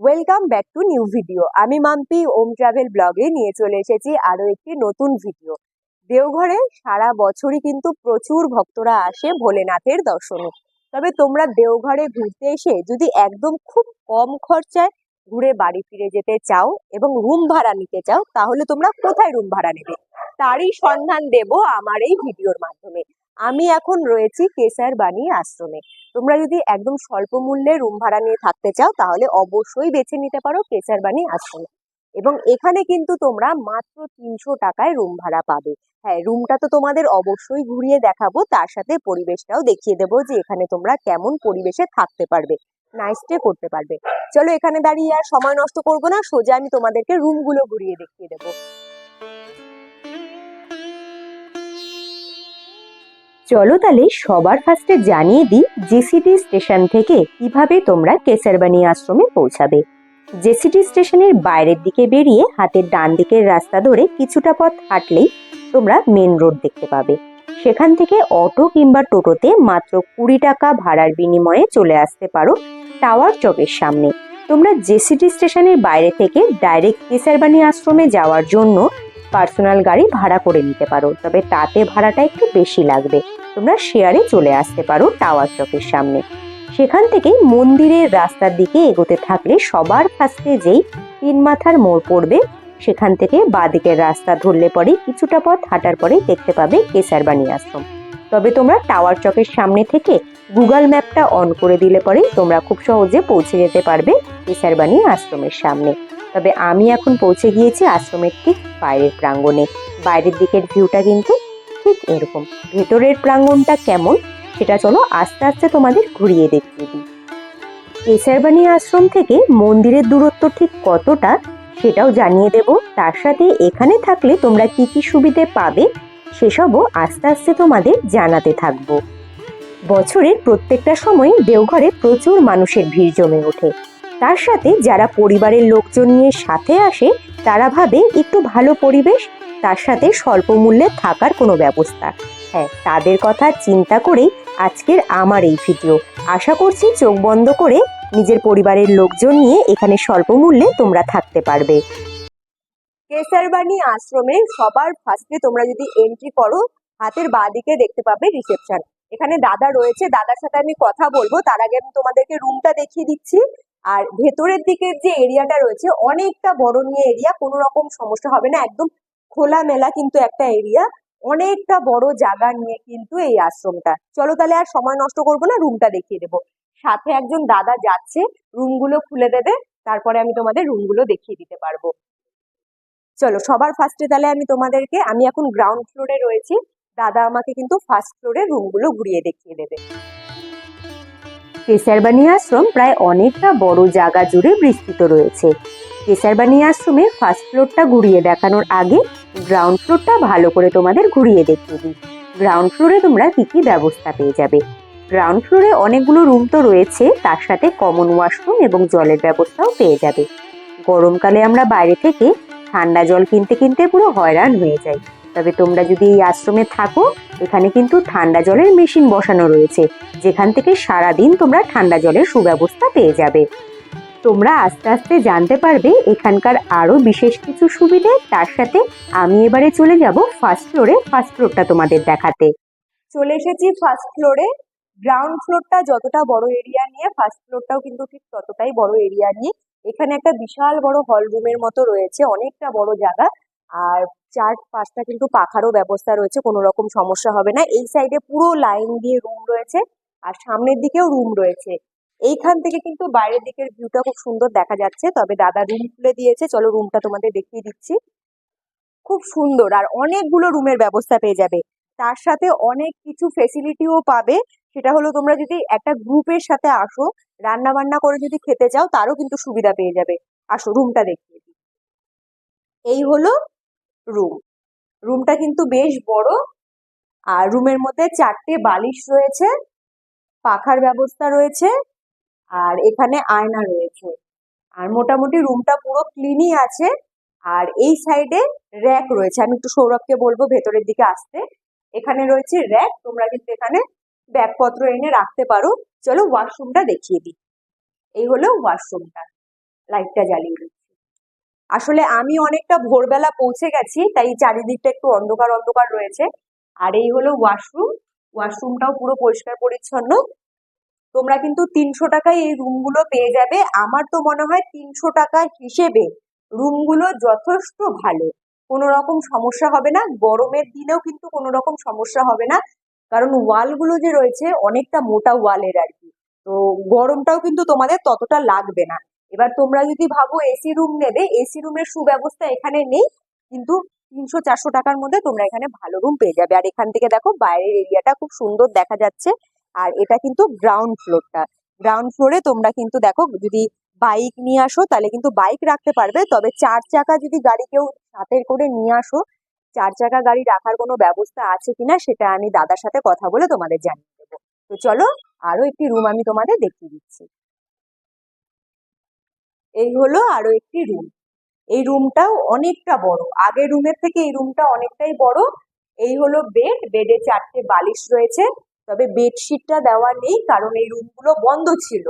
Welcome back to new video আমি মাম্পি, ওম travel ব্লগে নিয়ে চলে এসেছি আরও একটি নতুন ভিডিও দেওঘরে সারা বছরই কিন্তু প্রচুর ভক্তরা আসে ভোলেনাথের দর্শনে। তবে তোমরা দেওঘরে ঘুরতে এসে যদি একদম খুব কম খরচায় ঘুরে বাড়ি ফিরে যেতে চাও এবং রুম ভাড়া নিতে চাও, তাহলে তোমরা কোথায় রুম ভাড়া নেবে? তারই সন্ধান দেব আমার এই ভিডিওর মাধ্যমে। আমি এখন রয়েছি কেসার বাণী আশ্রমে। তোমরা যদি একদম স্বল্প মূল্যে রুম ভাড়া নিয়ে থাকতে চাও, তাহলে অবশ্যই বেছে নিতে পারো কেসারবাণী আশ্রমে। এবং এখানে কিন্তু তোমরা মাত্র তিনশো টাকায় রুম ভাড়া পাবে। হ্যাঁ রুমটা তো তোমাদের অবশ্যই ঘুরিয়ে দেখাবো, তার সাথে পরিবেশটাও দেখিয়ে দেবো যে এখানে তোমরা কেমন পরিবেশে থাকতে পারবে নাইট স্টে করতে পারবে। চলো এখানে দাঁড়িয়ে আর সময় নষ্ট করব না, সোজা আমি তোমাদেরকে রুমগুলো ঘুরিয়ে দেখিয়ে দেবো। চলো তাহলে সবার ফার্স্টে জানিয়ে দিই জেসিটি স্টেশন থেকে কীভাবে তোমরা কেসারবাণী আশ্রমে পৌঁছাবে। জেসিটি স্টেশনের বাইরের দিকে বেরিয়ে হাতের ডান দিকের রাস্তা ধরে কিছুটা পথ হাঁটলেই তোমরা মেন রোড দেখতে পাবে। সেখান থেকে অটো কিংবা টোটোতে মাত্র কুড়ি টাকা ভাড়ার বিনিময়ে চলে আসতে পারো টাওয়ার চকের সামনে। তোমরা জেসিটি স্টেশনের বাইরে থেকে ডাইরেক্ট কেসারবাণী আশ্রমে যাওয়ার জন্য পার্সোনাল গাড়ি ভাড়া করে নিতে পারো, তবে তাতে ভাড়াটা একটু বেশি লাগবে। তোমরা শেয়ারে চলে আসতে পারো টাওয়ার চকের সামনে। সেখান থেকে মন্দিরের রাস্তার দিকে এগোতে থাকলে সবার ফার্স্টে যেই তিন মাথার মোড় পড়বে, সেখান থেকে বাঁদিকের রাস্তা ধরলে পরে কিছুটা পথ হাঁটার পরে দেখতে পাবে কেসারবাণী আশ্রম। তবে তোমরা টাওয়ার চকের সামনে থেকে গুগল ম্যাপটা অন করে দিলে পরে তোমরা খুব সহজে পৌঁছে যেতে পারবে কেসারবাণী আশ্রমের সামনে। তবে আমি এখন পৌঁছে গিয়েছি আশ্রমের ঠিক বাইরের প্রাঙ্গণে। বাইরের দিকের ভিউটা কিন্তু ঠিক এরকম। ভেতরের প্রাঙ্গণটা কেমন সেটা চলো আস্তে আস্তে তোমাদের ঘুরিয়ে দেখিয়ে দিই। কেসারবাণী আশ্রম থেকে মন্দিরের দূরত্ব ঠিক কতটা সেটাও জানিয়ে দেব। তার সাথে এখানে থাকলে তোমরা কি কি সুবিধে পাবে সেসবও আস্তে আস্তে তোমাদের জানাতে থাকব। বছরের প্রত্যেকটা সময় দেওঘরে প্রচুর মানুষের ভিড় জমে ওঠে। তার সাথে যারা পরিবারের লোকজন নিয়ে সাথে আসে, তারা ভাবে একটু ভালো পরিবেশ, তার সাথে স্বল্প মূল্যে থাকার কোনো ব্যবস্থা। হ্যাঁ তাদের কথা চিন্তা করেই আজকের আমার এই ভিডিও। আশা করছি চোখ বন্ধ করে নিজের পরিবারের লোকজন নিয়ে এখানে স্বল্প মূল্যে তোমরা থাকতে পারবে। কেসারবাণী আশ্রমে সবার ফার্স্টে তোমরা যদি এন্ট্রি করো, হাতের বাঁ দিকে দেখতে পাবে রিসেপশন এখানে দাদা রয়েছে, দাদার সাথে আমি কথা বলব। তার আগে আমি তোমাদেরকে রুমটা দেখিয়ে দিচ্ছি। আর ভেতরের দিকের যে এরিয়াটা রয়েছে, অনেকটা বড় নিয়ে এরিয়া কোনো রকম সমস্যা হবে না, একদম খোলা মেলা কিন্তু একটা এরিয়া অনেকটা বড় জায়গা নিয়ে কিন্তু এই আশ্রমটা। চলো তাহলে আর সময় নষ্ট করব না রুমটা দেখিয়ে দেবো। সাথে একজন দাদা যাচ্ছে রুমগুলো খুলে দেবে, তারপরে আমি তোমাদের রুমগুলো দেখিয়ে দিতে পারব। চলো, সবার ফার্স্টে তাহলে আমি তোমাদেরকে, আমি এখন গ্রাউন্ড ফ্লোরে রয়েছি, দাদা আমাকে কিন্তু ফার্স্ট ফ্লোরে রুমগুলো ঘুরিয়ে দেখিয়ে দেবে। কেসারবাণী আশ্রম প্রায় অনেকটা বড় জায়গা জুড়ে বিস্তৃত রয়েছে। কেসারবাণী আশ্রমের ফার্স্ট ফ্লোরটা ঘুরিয়ে দেখানোর আগে গ্রাউন্ড ফ্লোরটা ভালো করে তোমাদের ঘুরিয়ে দেখিয়ে দিই। গ্রাউন্ড ফ্লোরে তোমরা কি কি ব্যবস্থা পেয়ে যাবে? গ্রাউন্ড ফ্লোরে অনেকগুলো রুম তো রয়েছে, তার সাথে কমন ওয়াশরুম এবং জলের ব্যবস্থাও পেয়ে যাবে। গরমকালে আমরা বাইরে থেকে ঠান্ডা জল কিনতে কিনতে পুরো হয়রান হয়ে যাই। তবে তোমরা যদি এই আশ্রমে থাকো, এখানে কিন্তু ঠান্ডা জলের মেশিন বসানো রয়েছে, যেখান থেকে সারাদিন তোমরা ঠান্ডা জলের সুব্যবস্থা পেয়ে যাবে। তোমরা আস্তে আস্তে জানতে পারবে এখানকার আরও বিশেষ কিছু সুবিধে, তার সাথে আমি এবারে চলে যাব ফার্স্ট ফ্লোরে, ফার্স্ট ফ্লোরটা তোমাদের দেখাতে। চলে এসেছি ফার্স্ট ফ্লোরে। গ্রাউন্ড ফ্লোরটা যতটা বড় এরিয়া নিয়ে, ফার্স্ট ফ্লোরটাও কিন্তু ঠিক ততটাই বড় এরিয়া নিয়ে। এখানে একটা বিশাল বড় হল রুমের মতো রয়েছে, অনেকটা বড় জায়গা। আর চার পাঁচটা কিন্তু পাখারও ব্যবস্থা রয়েছে, কোনো রকম সমস্যা হবে না। এই সাইডে পুরো লাইন দিয়ে রুম রয়েছে আর সামনের দিকেও রুম রয়েছে। এইখান থেকে কিন্তু বাইরের দিকের ভিউটা খুব সুন্দর দেখা যাচ্ছে, তবে দাদা রুম খুলে দিয়েছে। চলো রুমটা তোমাদের দেখিয়ে দিচ্ছি। খুব সুন্দর আর অনেকগুলো রুমের ব্যবস্থা পেয়ে যাবে। তার সাথে অনেক কিছু ফেসিলিটিও পাবে। সেটা হলো তোমরা যদি একটা গ্রুপের সাথে আসো রান্না বান্না করে যদি খেতে চাও, তারও কিন্তু সুবিধা পেয়ে যাবে। আসো রুমটা দেখিয়ে দিই। এই হলো রুম রুমটা কিন্তু বেশ বড়। আর রুমের মধ্যে চারটে বালিশ রয়েছে, পাখার ব্যবস্থা রয়েছে, আর এখানে আয়না রয়েছে। আর মোটামুটি রুমটা পুরো ক্লিনই আছে। আর এই সাইডে র্যাক রয়েছে। আমি একটু সৌরভকে বলব ভেতরের দিকে আসতে। এখানে রয়েছে র্যাক তোমরা কিন্তু এখানে ব্যাগপত্র এনে রাখতে পারো। চলো ওয়াশরুমটা দেখিয়ে দিই। এই হলো ওয়াশরুমটা লাইটটা জ্বালিয়ে দিচ্ছি আসলে আমি অনেকটা ভোরবেলা পৌঁছে গেছি, তাই চারিদিকটা একটু অন্ধকার অন্ধকার রয়েছে। আর এই হলো ওয়াশরুম ওয়াশরুমটাও পুরো পরিষ্কার, পরিচ্ছন্ন। তোমরা কিন্তু তিনশো টাকায় এই রুমগুলো পেয়ে যাবে। আমার তো মনে হয় তিনশো টাকা হিসেবে রুমগুলো যথেষ্ট ভালো। কোনো রকম সমস্যা হবে না। গরমের দিনেও কিন্তু কোনো রকম সমস্যা হবে না। কারণ ওয়ালগুলো যে রয়েছে, অনেকটা মোটা ওয়ালের আর কি। তো গরমটাও কিন্তু তোমাদের ততটা লাগবে না। এবার তোমরা যদি ভাবো এসি রুম নেবে, এসি রুমের সুব্যবস্থা এখানে নেই, কিন্তু তিনশো চারশো টাকার মধ্যে তোমরা এখানে ভালো রুম পেয়ে যাবে। আর এখান থেকে দেখো বাইরের এরিয়াটা খুব সুন্দর দেখা যাচ্ছে, আর এটা কিন্তু গ্রাউন্ড ফ্লোরটা গ্রাউন্ড ফ্লোরে তোমরা কিন্তু দেখো যদি বাইক নিয়ে আসো, তাহলে কিন্তু বাইক রাখতে পারবে, তবে চার চাকা যদি গাড়ি কেউ সাথে করে নিয়ে আসো, চার চাকা গাড়ি রাখার কোনো ব্যবস্থা আছে কিনা সেটা আমি দাদার সাথে কথা বলে তোমাদের জানিয়ে দেবো। তো চলো আরও একটি রুম আমি তোমাদের দেখিয়ে দিচ্ছি। এই হলো আরও একটি রুম এই রুমটাও অনেকটা বড়। আগের রুমের থেকে এই রুমটা অনেকটাই বড়। এই হলো বেড বেডে চারটে বালিশ রয়েছে। তবে বেডশিটটা দেওয়া নেই, কারণ এই রুমগুলো বন্ধ ছিল।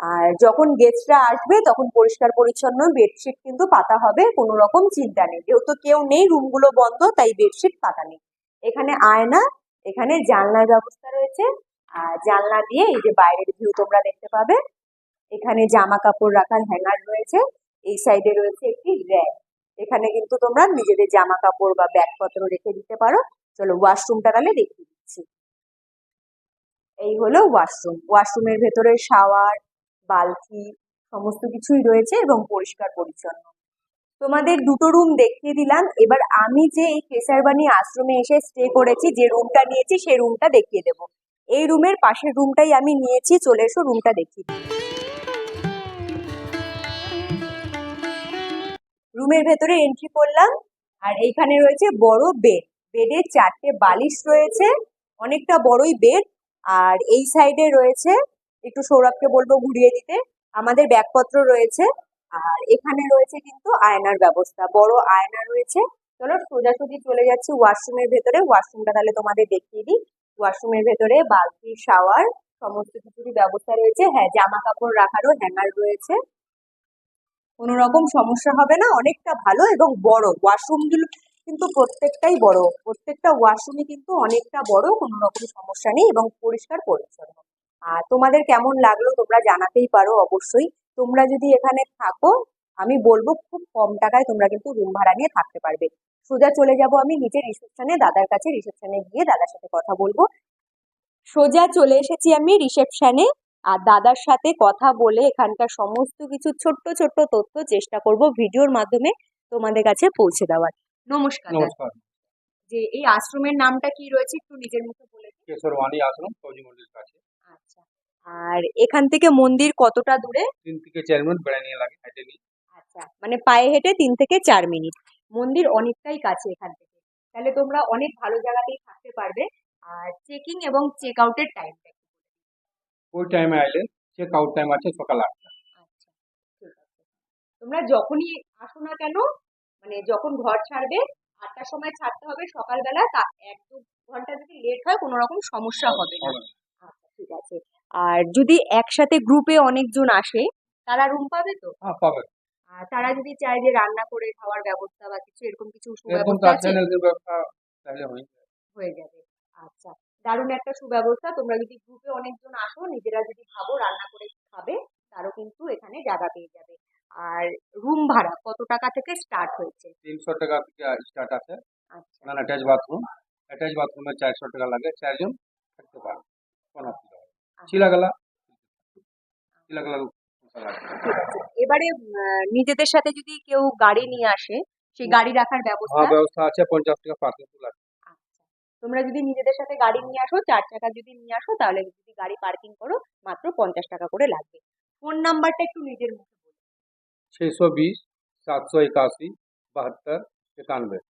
আর যখন গেস্টরা আসবে, তখন পরিষ্কার পরিচ্ছন্ন বেডশিট কিন্তু পাতা হবে, কোনো রকম চিন্তা নেই। যেহেতু কেউ নেই রুমগুলো বন্ধ, তাই বেডশিট পাতা নেই। এখানে আয়না, এখানে জানলার ব্যবস্থা রয়েছে। আর জানলা দিয়ে এই যে বাইরের ভিউ তোমরা দেখতে পাবে এখানে জামা কাপড় রাখার হ্যাঙ্গার রয়েছে, এই সাইডে রয়েছে একটি র্যাক এখানে কিন্তু তোমরা নিজেদের জামা কাপড় বা ব্যাগপত্র রেখে দিতে পারো। চলো ওয়াশরুমটা তাহলে দেখিয়ে দিচ্ছি। এই হলো ওয়াশরুম ওয়াশরুমের ভেতরে শাওয়ার বালতি, সমস্ত কিছুই রয়েছে এবং পরিষ্কার পরিচ্ছন্ন। তোমাদের দুটো রুম দেখিয়ে দিলাম। এবার আমি যে এই কেসারবানি আশ্রমে এসে স্টে করেছি, যে রুমটা নিয়েছি, সেই রুমটা দেখিয়ে দেবো। এই রুমের পাশের রুমটাই আমি নিয়েছি। চলে এসো রুমটা দেখিয়ে দিই। রুমের ভেতরে এন্ট্রি করলাম, আর এইখানে রয়েছে বড় বেড বেডে চারটে বালিশ রয়েছে, অনেকটা বড়ই বেড আর এই সাইডে রয়েছে, একটু সৌরভকে বলব ঘুরিয়ে দিতে, আমাদের ব্যাগপত্র রয়েছে, আর এখানে রয়েছে কিন্তু আয়নার ব্যবস্থা। বড় আয়না রয়েছে। চলো সোজাসুজি চলে যাচ্ছি ওয়াশরুমের ভেতরে। ওয়াশরুমটা তাহলে তোমাদের দেখিয়ে দিই। ওয়াশরুমের ভেতরে বালতি, শাওয়ার, সমস্ত কিছুরই ব্যবস্থা রয়েছে। হ্যাঁ জামা কাপড় রাখারও হ্যাঙ্গার রয়েছে। কোনো রকম সমস্যা হবে না, অনেকটা ভালো এবং বড়। ওয়াশরুমগুলো কিন্তু প্রত্যেকটাই বড়। প্রত্যেকটা ওয়াশরুমই কিন্তু অনেকটা বড় কোনো রকম সমস্যা নেই এবং পরিষ্কার পরিচ্ছন্ন। আর তোমাদের কেমন লাগল তোমরা জানাতেই পারো অবশ্যই। তোমরা যদি এখানে থাকো, আমি বলব খুব কম টাকায় তোমরা কিন্তু রুম ভাড়া নিয়ে থাকতে পারবে। সোজা চলে যাব আমি নিচে রিসেপশনে দাদার কাছে রিসেপশনে গিয়ে দাদার সাথে কথা বলব। সোজা চলে এসেছি আমি রিসেপশনে আর দাদার সাথে কথা বলে এখানকার সমস্ত কিছু ছোট্ট ছোট্ট তথ্য চেষ্টা করব ভিডিওর মাধ্যমে তোমাদের কাছে পৌঁছে দেওয়ার। নমস্কার যে এই আশ্রমের নামটা কি রয়েছে একটু নিজের মুখে বলে আশ্রম মন্দির কাছে। আচ্ছা। আর এখান থেকে মন্দির কতটা দূরে? তিন থেকে চার মিনিট বেড়ে নিয়ে লাগে হেঁটে নিয়ে আচ্ছা মানে পায়ে হেঁটে তিন থেকে চার মিনিট। মন্দির অনেকটাই কাছে এখান থেকে। তাহলে তোমরা অনেক ভালো জায়গাতেই থাকতে পারবে। আর চেকিং এবং চেক আউটের টাইমটা ওই টাইমে আইলে চেক আউট টাইম আছে সকাল আটটা। আচ্ছা ঠিক আছে। তোমরা যখনই আসো না কেন মানে যখন ঘর ছাড়বে আটটার সময় ছাড়তে হবে সকালবেলা তা এক দু ঘণ্টা যদি লেট হয় কোনো রকম সমস্যা হবে না। আচ্ছা ঠিক আছে। আর যদি একসাথে গ্রুপে অনেকজন আসে তারা রুম পাবে তো? হ্যাঁ পাবে। আর তারা যদি চায় যে রান্না করে খাওয়ার ব্যবস্থা বা কিছু এরকম কিছু সুব্যবস্থা আছে? হয় হয়ে যাবে। আচ্ছা দারুণ একটা সুব্যবস্থা। তোমরা যদি গ্রুপে অনেকজন আসো নিজেরা যদি খাব রান্না করে খাবে তারও কিন্তু এখানে জায়গা পেয়ে যাবে। আর রুম ভাড়া কত টাকা থেকে স্টার্ট হয়েছে? তিনশো টাকা থেকে স্টার্ট আছে। আচ্ছা। অ্যাটাচ বাথরুম অ্যাটাচ বাথরুমে চারশো টাকা লাগে। চারজন থাকতে পারে। কোনো ছিলাগেলা লাগে ঠিক আছে। এবারে নিজেদের সাথে যদি কেউ গাড়ি নিয়ে আসে সেই গাড়ি রাখার ব্যবস্থা? হ্যাঁ ব্যবস্থা আছে। পঞ্চাশ টাকা পার্কিং লাগে আচ্ছা তোমরা যদি নিজেদের সাথে গাড়ি নিয়ে আসো চার চাকা যদি নিয়ে আসো তাহলে যদি গাড়ি পার্কিং করো মাত্র পঞ্চাশ টাকা করে লাগবে। ফোন নাম্বারটা একটু নিজের মুখে বলো। ছশো বিশ সাতশো একাশি বাহাত্তর একানব্বই।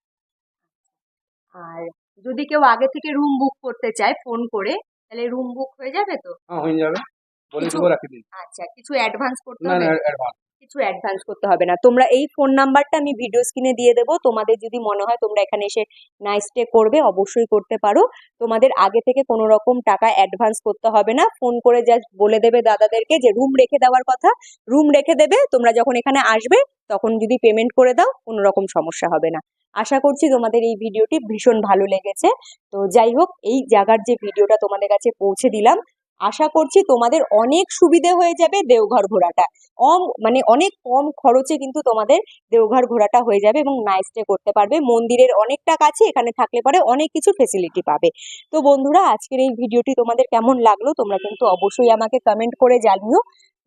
আর যদি কেউ আগে থেকে রুম বুক করতে চায় ফোন করে তাহলে রুম বুক হয়ে যাবে তো? হ্যাঁ হয়ে যাবে। বলে দেবো রাখি দিন। আচ্ছা কিছু অ্যাডভান্স করতে হবে না অ্যাডভান্স কিছু অ্যাডভান্স করতে হবে না। তোমরা এই ফোন নাম্বারটা আমি ভিডিও স্ক্রিনে দিয়ে দেবো। তোমাদের যদি মনে হয় তোমরা এখানে এসে নাইট স্টে করবে, অবশ্যই করতে পারো। তোমাদের আগে থেকে কোনো রকম টাকা অ্যাডভান্স করতে হবে না। ফোন করে জাস্ট বলে দেবে দাদাদেরকে যে রুম রেখে দেওয়ার কথা। রুম রেখে দেবে, তোমরা যখন এখানে আসবে, তখন যদি পেমেন্ট করে দাও, কোনো রকম সমস্যা হবে না। আশা করছি তোমাদের এই ভিডিওটি ভীষণ ভালো লেগেছে। তো যাই হোক, এই জায়গার যে ভিডিওটা তোমাদের কাছে পৌঁছে দিলাম আশা করছি তোমাদের অনেক সুবিধে হয়ে যাবে দেওঘর ঘোরাটা। কম মানে অনেক কম খরচে কিন্তু তোমাদের দেওঘর ঘোরাটা হয়ে যাবে এবং নাইট স্টে করতে পারবে। মন্দিরের অনেকটা কাছে, এখানে থাকলে পরে অনেক কিছু ফেসিলিটি পাবে। তো বন্ধুরা, আজকের এই ভিডিওটি তোমাদের কেমন লাগল তোমরা কিন্তু অবশ্যই আমাকে কমেন্ট করে জানিও।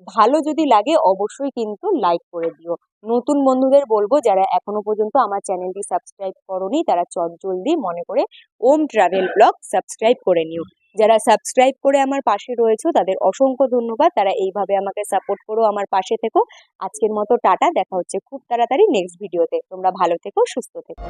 ভালো যদি লাগে অবশ্যই কিন্তু লাইক করে দিও। নতুন বন্ধুদের বলব যারা এখনও পর্যন্ত আমার চ্যানেলটি সাবস্ক্রাইব করনি, তারা চট জলদি মনে করে ওম ট্রাভেল ব্লগ সাবস্ক্রাইব করে নিও। যারা সাবস্ক্রাইব করে আমার পাশে রয়েছে, তাদের অসংখ্য ধন্যবাদ। তারা এইভাবে আমাকে সাপোর্ট করো আমার পাশে থেকো। আজকের মতো টাটা, দেখা হচ্ছে খুব তাড়াতাড়ি নেক্সট ভিডিওতে তোমরা ভালো থেকো, সুস্থ থেকো।